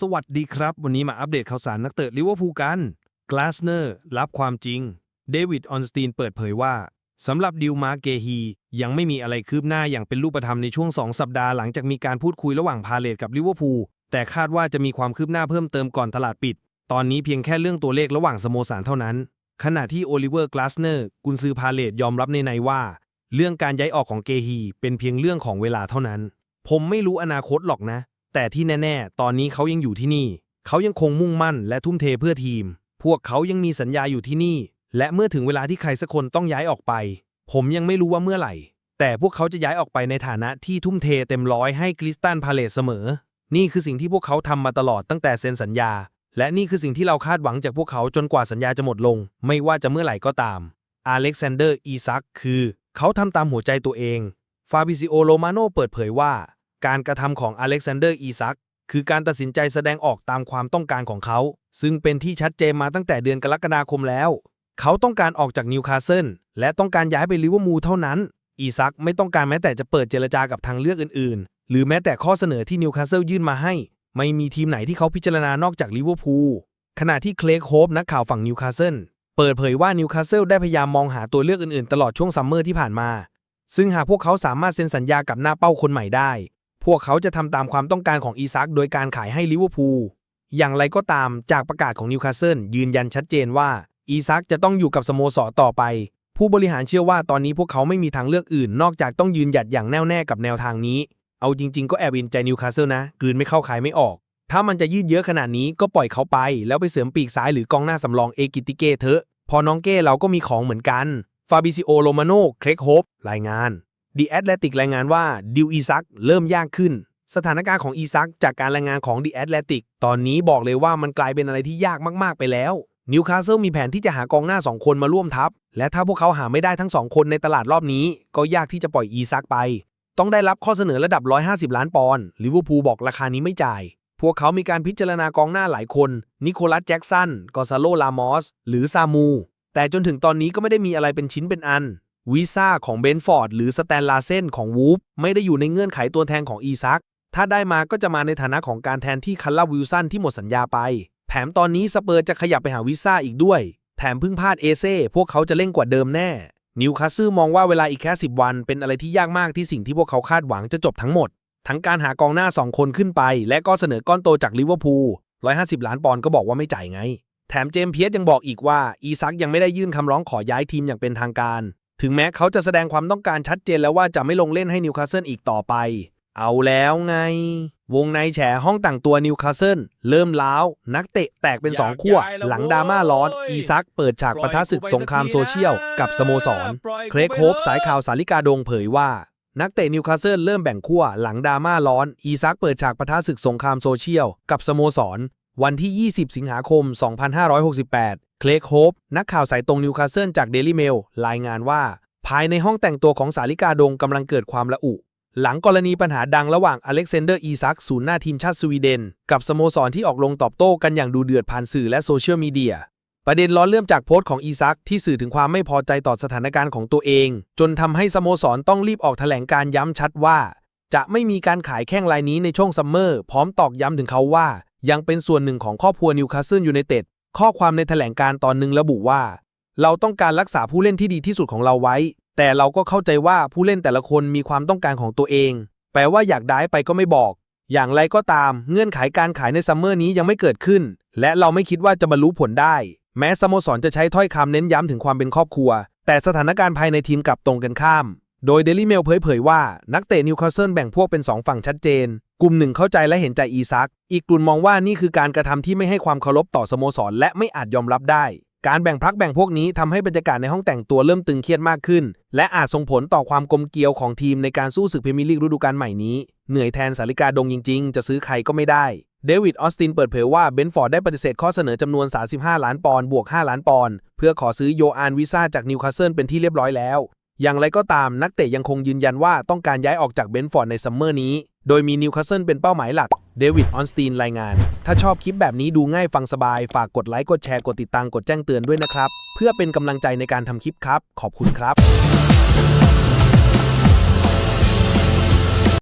สวัสดีครับ วันนี้มาอัปเดตข่าวสารนักเตะลิเวอร์พูลกันกลาสเนอร์รับความจริง เดวิดออนสตีนเปิดเผยว่า สำหรับดิวมาร์เกฮี ยังไม่มีอะไรคืบหน้าอย่างเป็นรูปธรรมในช่วง 2 สัปดาห์หลังจากมีการพูดคุยระหว่างพาเลตกับลิเวอร์พูลแต่คาดว่าจะมีความคืบหน้าเพิ่มเติมก่อนตลาดปิด ตอนนี้เพียงแค่เรื่องตัวเลขระหว่างสโมสรเท่านั้น ขณะที่โอลิเวอร์กลาสเนอร์กุนซือพาเลตยอมรับในในว่า เรื่องการย้ายออกของเกฮีเป็นเพียงเรื่องของเวลาเท่านั้น ผมไม่รู้อนาคตหรอกนะ แต่ที่แน่ๆ ตอนนี้เขายังอยู่ที่นี่ เขายังคงมุ่งมั่นและทุ่มเทเพื่อทีม พวกเขายังมีสัญญาอยู่ที่นี่ และเมื่อถึงเวลาที่ใครสักคนต้องย้ายออกไป ผมยังไม่รู้ว่าเมื่อไหร่ แต่พวกเขาจะย้ายออกไปในฐานะที่ทุ่มเทเต็มร้อยให้คริสตันพาเลตเสมอ นี่คือสิ่งที่พวกเขาทำมาตลอดตั้งแต่เซ็นสัญญา และนี่คือสิ่งที่เราคาดหวังจากพวกเขาจนกว่าสัญญาจะหมดลง ไม่ว่าจะเมื่อไหร่ก็ตาม อเล็กซานเดอร์ อีซัก คือ เขาทำตามหัวใจตัวเอง ฟาบิซิโอ โรมาโนเปิดเผยว่า การกระทำของอเล็กซานเดอร์อีซักคือการตัดสินใจแสดงออกตามความต้องการของเขา ซึ่งเป็นที่ชัดเจนมาตั้งแต่เดือนกรกฎาคมแล้ว เขาต้องการออกจากนิวคาสเซิลและต้องการย้ายไปลิเวอร์พูลเท่านั้น อีซักไม่ต้องการแม้แต่จะเปิดเจรจากับทางเลือกอื่น ๆ หรือแม้แต่ข้อเสนอที่นิวคาสเซิลยื่นมาให้ ไม่มีทีมไหนที่เขาพิจารณานอกจากลิเวอร์พูลขณะที่เคลกโฮปนักข่าวฝั่งนิวคาสเซิลเปิดเผยว่านิวคาสเซิลได้พยายามมองหาตัวเลือกอื่น ๆ ตลอดช่วงซัมเมอร์ที่ผ่านมา ซึ่งหากพวกเขาสามารถเซ็นสัญญากับหน้าเป้าคนใหม่ได้ พวกเขาจะทำตามความต้องการของอีซักโดยการขายให้ลิเวอร์พูล อย่างไรก็ตามจากประกาศของนิวคาสเซิลยืนยันชัดเจนว่า อีซักจะต้องอยู่กับสโมสรต่อไป ผู้บริหารเชื่อว่าตอนนี้พวกเขาไม่มีทางเลือกอื่น นอกจากต้องยืนหยัดอย่างแน่วแน่กับแนวทางนี้ เอาจริง ๆ ก็แอบอินใจนิวคาสเซิลนะกลืนไม่เข้าขายไม่ออก ถ้ามันจะยืดเยอะขนาดนี้ก็ปล่อยเขาไป แล้วไปเสริมปีกซ้ายหรือกองหน้าสำรองเอกิติเกเถอะพอน้องเก้เราก็มีของเหมือนกันฟาบิซิโอโรมาโนเครกโฮปรายงาน ดีแอตแลติกรายงานว่าดิวอีซักเริ่มยากขึ้น สถานการณ์ของอีซักจากการรายงานของดีแอตแลติกตอนนี้บอกเลยว่ามันกลายเป็นอะไรที่ยากมาก ๆ ไปแล้วนิวคาสเซิลมีแผนที่จะหากองหน้า 2 คนมาร่วมทัพ และถ้าพวกเขาหาไม่ได้ทั้ง 2 คนในตลาดรอบนี้ ก็ยากที่จะปล่อยอีซักไป ต้องได้รับข้อเสนอระดับ 150 ล้านปอนด์ลิเวอร์พูลบอกราคานี้ไม่จ่าย พวกเขามีการพิจารณากองหน้าหลายคน นิโคลัสแจ็กสัน กอซาโล ลามอส หรือซามู แต่จนถึงตอนนี้ก็ไม่ได้มีอะไรเป็นชิ้นเป็นอัน วีซ่าของเบนฟอร์ดหรือสแตนลาเซนของวูฟไม่ได้อยู่ในเงื่อนไขตัวแทนของอีซัก ถ้าได้มาก็จะมาในฐานะของการแทนที่คัลลาวิลสันที่หมดสัญญาไป แถมตอนนี้สเปอร์จะขยับไปหาวีซ่าอีกด้วย แถมเพิ่งพลาดเอเซ่พวกเขาจะเล่นกว่าเดิมแน่ นิวคาสเซิลมองว่าเวลาอีกแค่ 10 วัน เป็นอะไรที่ยากมากที่สิ่งที่พวกเขาคาดหวังจะจบทั้งหมด ทั้งการหากองหน้า 2 คนขึ้นไป และก็เสนอก้อนโตจากลิเวอร์พูล 150 ล้านปอนด์ก็บอกว่าไม่จ่ายไง แถมเจมส์เพียสยังบอกอีกว่าอีซักยังไม่ได้ยื่นคำร้องขอย้ายทีมอย่างเป็นทางการ ถึงแม้เขาจะแสดงความต้องการชัดเจนแล้วว่าจะไม่ลงเล่นให้นิวคาสเซิลอีกต่อไป เอาแล้วไง วงในแฉห้องแต่งตัวนิวคาสเซิลเริ่มล้าว นักเตะแตกเป็นสองขั้ว หลังดราม่าร้อน อีซักเปิดฉากปะทะศึกสงครามโซเชียล กับสโมสร เครกโฮปสายข่าวสาริกาดงเผยว่า นักเตะนิวคาสเซิลเริ่มแบ่งขั้วหลังดราม่าร้อน อีซักเปิดฉากปะทะศึกสงครามโซเชียล กับสโมสร วันที่ 20 สิงหาคม 2568 เคลกโฮปนักข่าวสายตรงนิวคาสเซิลจากเดลี่เมลรายงานว่า ภายในห้องแต่งตัวของสาริกาดงกำลังเกิดความละอุ หลังกรณีปัญหาดังระหว่างอเล็กซานเดอร์อีซักศูนย์หน้าทีมชาติสวีเดน กับสโมสรที่ออกลงตอบโต้กันอย่างดูเดือดผ่านสื่อและโซเชียลมีเดียประเด็นร้อนเริ่มจากโพสต์ของอีซักที่สื่อถึงความไม่พอใจต่อสถานการณ์ของตัวเอง จนทำให้สโมสรต้องรีบออกแถลงการย้ำชัดว่า จะไม่มีการขายแข้งรายนี้ในช่วงซัมเมอร์ พร้อมตอกย้ำถึงเขาว่า ยังเป็นส่วนหนึ่งของครอบครัวนิวคาสเซิลยูไนเต็ด ข้อความในแถลงการตอนหนึ่งระบุว่า เราต้องการรักษาผู้เล่นที่ดีที่สุดของเราไว้ แต่เราก็เข้าใจว่าผู้เล่นแต่ละคนมีความต้องการของตัวเอง แปลว่าอยากได้ไปก็ไม่บอก อย่างไรก็ตาม เงื่อนไขการขายในซัมเมอร์นี้ยังไม่เกิดขึ้น และเราไม่คิดว่าจะบรรลุผลได้ แม้สโมสรจะใช้ถ้อยคำเน้นย้ำถึงความเป็นครอบครัว แต่สถานการณ์ภายในทีมกลับตรงกันข้าม โดยเดลี่เมลเผยว่า นักเตะนิวคาสเซิลแบ่งพวกเป็น 2 ฝั่งชัดเจน กลุ่มหนึ่งเข้าใจและเห็นใจอีซัก อีกกลุ่มมองว่านี่คือการกระทำที่ไม่ให้ความเคารพต่อสโมสร และไม่อาจยอมรับได้ การแบ่งพักแบ่งพวกนี้ทำให้บรรยากาศในห้องแต่งตัวเริ่มตึงเครียดมากขึ้น และอาจส่งผลต่อความกลมเกลียวของทีมในการสู้ศึกพรีเมียร์ลีกฤดูกาลใหม่นี้ เหนื่อยแทนสาริกาดงจริง ๆ จะซื้อใครก็ไม่ได้เดวิด ออสติน เปิดเผยว่าเบนฟอร์ดได้ปฏิเสธข้อเสนอจำนวน 35 ล้านปอนด์บวก 5 ล้านปอนด์เพื่อขอซื้อโยอานวิซ่าจากนิวคาสเซิลเป็นที่เรียบร้อยแล้ว อย่างไรก็ตามนักเตะยังคงยืนยันว่าต้องการย้ายออกจากเบนฟอร์ดในซัมเมอร์นี้ โดยมีนิวคาสเซิลเป็นเป้าหมายหลัก เดวิด ออนสตีนรายงาน ถ้าชอบคลิปแบบนี้ดูง่ายฟังสบาย ฝากกดไลค์ กดแชร์ กดติดตาม กดแจ้งเตือนด้วยนะครับ เพื่อเป็นกำลังใจในการทำคลิปครับ ขอบคุณครับ